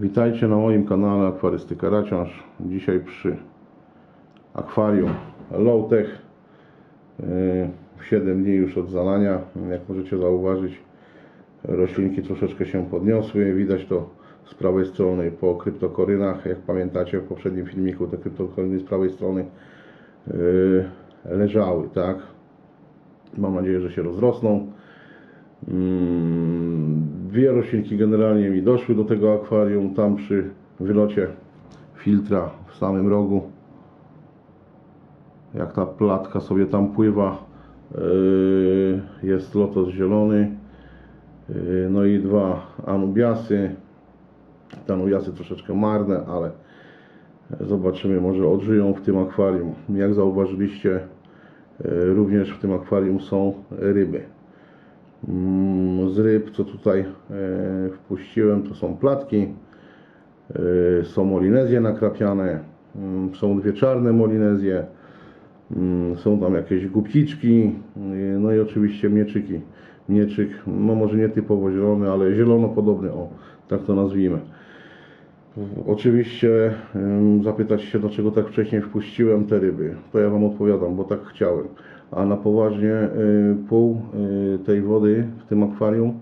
Witajcie na moim kanale Akwarystyka Raciąż. Dzisiaj przy akwarium Lowtech. Yy, 7 dni już od zalania. Jak możecie zauważyć, roślinki troszeczkę się podniosły. Widać to z prawej strony po kryptokorynach. Jak pamiętacie w poprzednim filmiku, te kryptokoryny z prawej strony yy, leżały, tak? Mam nadzieję, że się rozrosną. Dwie roślinki generalnie mi doszły do tego akwarium, tam przy wylocie filtra w samym rogu. Jak ta platka sobie tam pływa, yy, jest lotos zielony, yy, no i dwa anubiasy. Te anubiasy troszeczkę marne, ale zobaczymy, może odżyją w tym akwarium. Jak zauważyliście, yy, również w tym akwarium są ryby. Mm, Z ryb, co tutaj e, wpuściłem, to są platki, e, są molinezje nakrapiane, mm, są dwie czarne molinezje, mm, są tam jakieś gubciczki, e, no i oczywiście mieczyki. Mieczyk, no może nie typowo zielony, ale zielono podobny, o, tak to nazwijmy. Oczywiście zapytać się, dlaczego tak wcześnie wpuściłem te ryby. To ja Wam odpowiadam, bo tak chciałem. A na poważnie y, pół y, tej wody w tym akwarium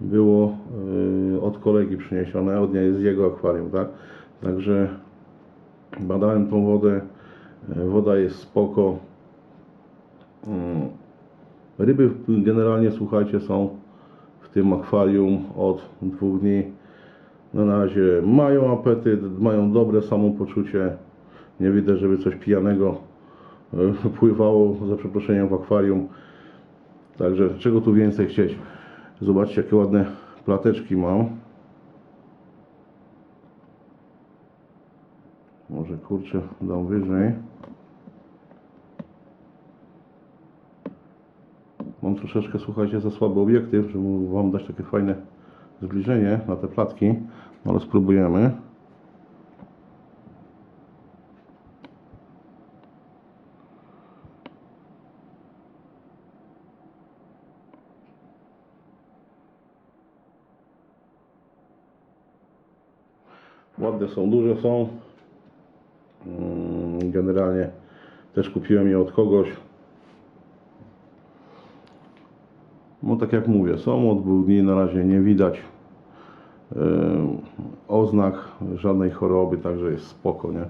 było y, od kolegi przyniesione, od niej z jego akwarium, tak? Także badałem tą wodę. Woda jest spoko. Ryby generalnie, słuchajcie, są w tym akwarium od dwóch dni. Na razie mają apetyt, mają dobre samopoczucie. Nie widzę, żeby coś pijanego pływało, za przeproszeniem, w akwarium. Także czego tu więcej chcieć? Zobaczcie, jakie ładne plateczki mam. Może kurczę, dam wyżej. Mam troszeczkę, słuchajcie, za słaby obiektyw, żeby Wam dać takie fajne zbliżenie na te platki, ale spróbujemy. Ładne są, duże są. Mm, Generalnie też kupiłem je od kogoś. No tak jak mówię, są od dwóch dni, na razie nie widać yy, oznak żadnej choroby, także jest spoko, nie?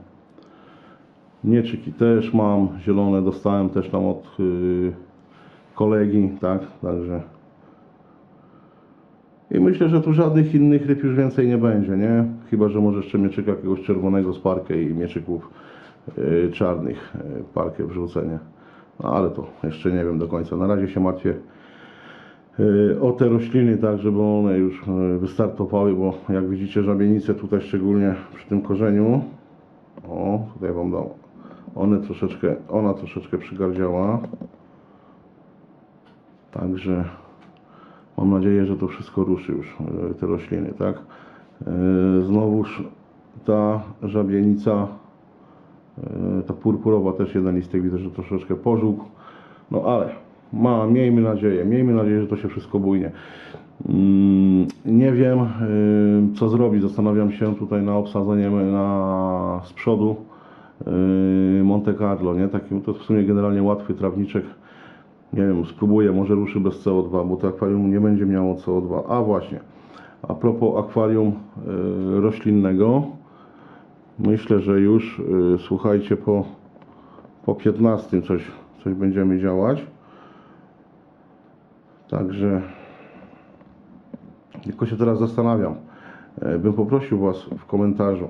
Mieczyki też mam, zielone dostałem też tam od yy, kolegi, tak, także i myślę, że tu żadnych innych ryb już więcej nie będzie, nie? Chyba, że może jeszcze mieczyka jakiegoś czerwonego z parkę i mieczyków yy, czarnych yy, parkę wrzucenie. No ale to jeszcze nie wiem do końca. Na razie się martwię yy, o te rośliny, tak, żeby one już yy, wystartowały, bo jak widzicie żabienice tutaj szczególnie przy tym korzeniu, o, tutaj Wam dam, one troszeczkę, ona troszeczkę przygardziała. Także Mam nadzieję, że to wszystko ruszy już, e, te rośliny, tak? E, Znowuż ta żabienica, e, ta purpurowa też jeden listek widzę, że troszeczkę pożółkł. No ale ma, miejmy nadzieję, miejmy nadzieję, że to się wszystko bujnie. Mm, Nie wiem, co zrobić. Zastanawiam się tutaj na obsadzenie na, z przodu Monte Carlo, nie? Taki, to jest w sumie generalnie łatwy trawniczek nie wiem, spróbuję, może ruszy bez CO2, bo to akwarium nie będzie miało CO2. A właśnie, a propos akwarium y, roślinnego, myślę, że już, y, słuchajcie, po, po 15 coś, coś będziemy działać. Także, tylko się teraz zastanawiam, y, bym poprosił Was w komentarzu,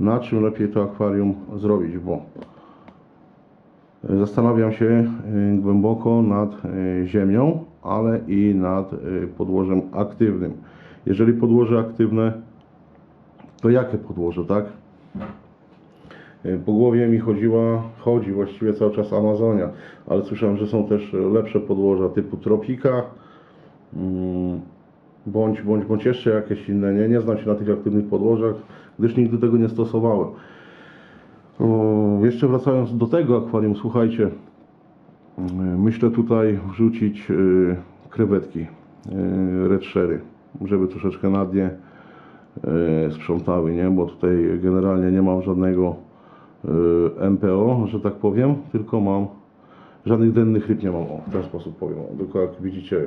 na czym lepiej to akwarium zrobić, bo Zastanawiam się y, głęboko nad y, ziemią, ale i nad y, podłożem aktywnym. Jeżeli podłoże aktywne, to jakie podłoże, tak? Po głowie mi chodziła, chodzi właściwie cały czas Amazonia, ale słyszałem, że są też lepsze podłoża typu Tropika, mm, bądź, bądź, bądź jeszcze jakieś inne. Nie, nie znam się na tych aktywnych podłożach, gdyż nigdy tego nie stosowałem. Jeszcze wracając do tego akwarium, słuchajcie, y, myślę tutaj wrzucić y, krewetki, y, red sherry, żeby troszeczkę na dnie e, sprzątały, nie? Bo tutaj generalnie nie mam żadnego e, MPO, że tak powiem, tylko mam żadnych dennych ryb nie mam, o, w ten sposób powiem. Tylko jak widzicie,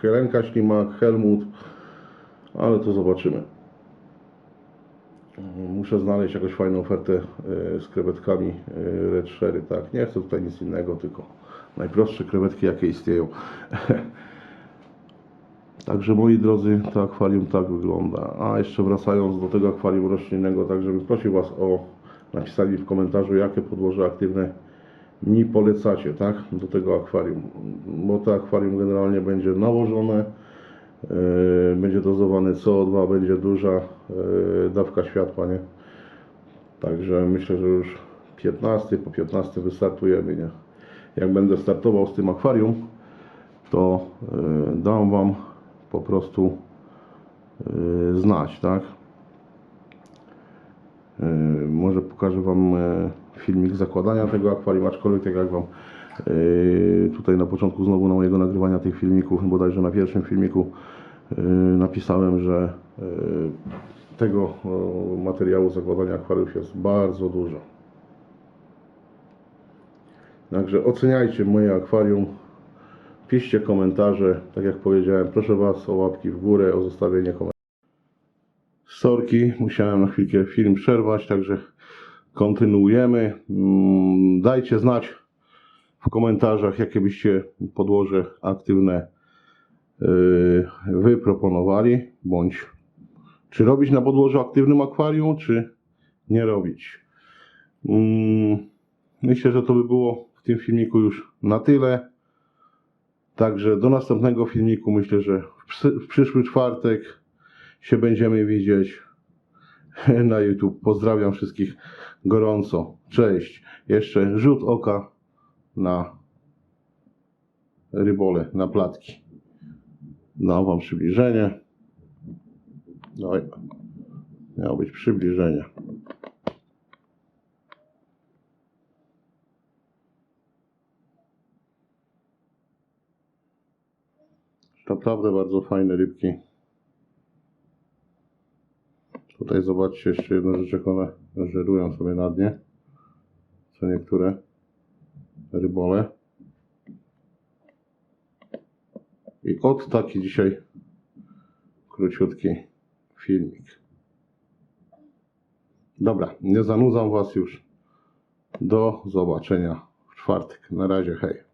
Helenka Ślimak, Helmut, ale to zobaczymy. Muszę znaleźć jakąś fajną ofertę e, z krewetkami e, Red Sherry, tak? Nie chcę tutaj nic innego, tylko najprostsze krewetki, jakie istnieją. Także moi drodzy, to akwarium tak wygląda. A jeszcze wracając do tego akwarium roślinnego, także bym prosił Was o napisanie w komentarzu, jakie podłoże aktywne mi polecacie, tak? Do tego akwarium. Bo to akwarium generalnie będzie nałożone, będzie dozowane CO2, będzie duża yy, dawka światła, nie? Także myślę, że już 15, po 15 wystartujemy, nie? Jak będę startował z tym akwarium, to yy, dam Wam po prostu znać, tak? Może pokażę Wam filmik zakładania tego akwarium, aczkolwiek tak jak Wam tutaj na początku znowu na mojego nagrywania tych filmików, bodajże na pierwszym filmiku yy, napisałem, że yy, tego yy, materiału zakładania akwariów jest bardzo dużo. Także oceniajcie moje akwarium, piszcie komentarze, tak jak powiedziałem, proszę Was o łapki w górę, o zostawienie komentarzy. Sorki, musiałem na chwilkę film przerwać, także kontynuujemy. Mm, Dajcie znać w komentarzach, jakie byście podłoże aktywne yy, wy proponowali, bądź czy robić na podłożu aktywnym akwarium, czy nie robić. Mm, Myślę, że to by było w tym filmiku już na tyle. Także do następnego filmiku myślę, że w przy- w przyszły czwartek się będziemy widzieć na YouTube. Pozdrawiam wszystkich gorąco. Cześć. Jeszcze rzut oka na rybole, na platki. Dam Wam przybliżenie. No miało być przybliżenie. Naprawdę bardzo fajne rybki. Tutaj zobaczcie jeszcze jedną rzecz, jak one żerują sobie na dnie. Co niektóre rybole. I od taki dzisiaj króciutki filmik. Dobra, nie zanudzam Was już. Do zobaczenia w czwartek. Na razie, hej.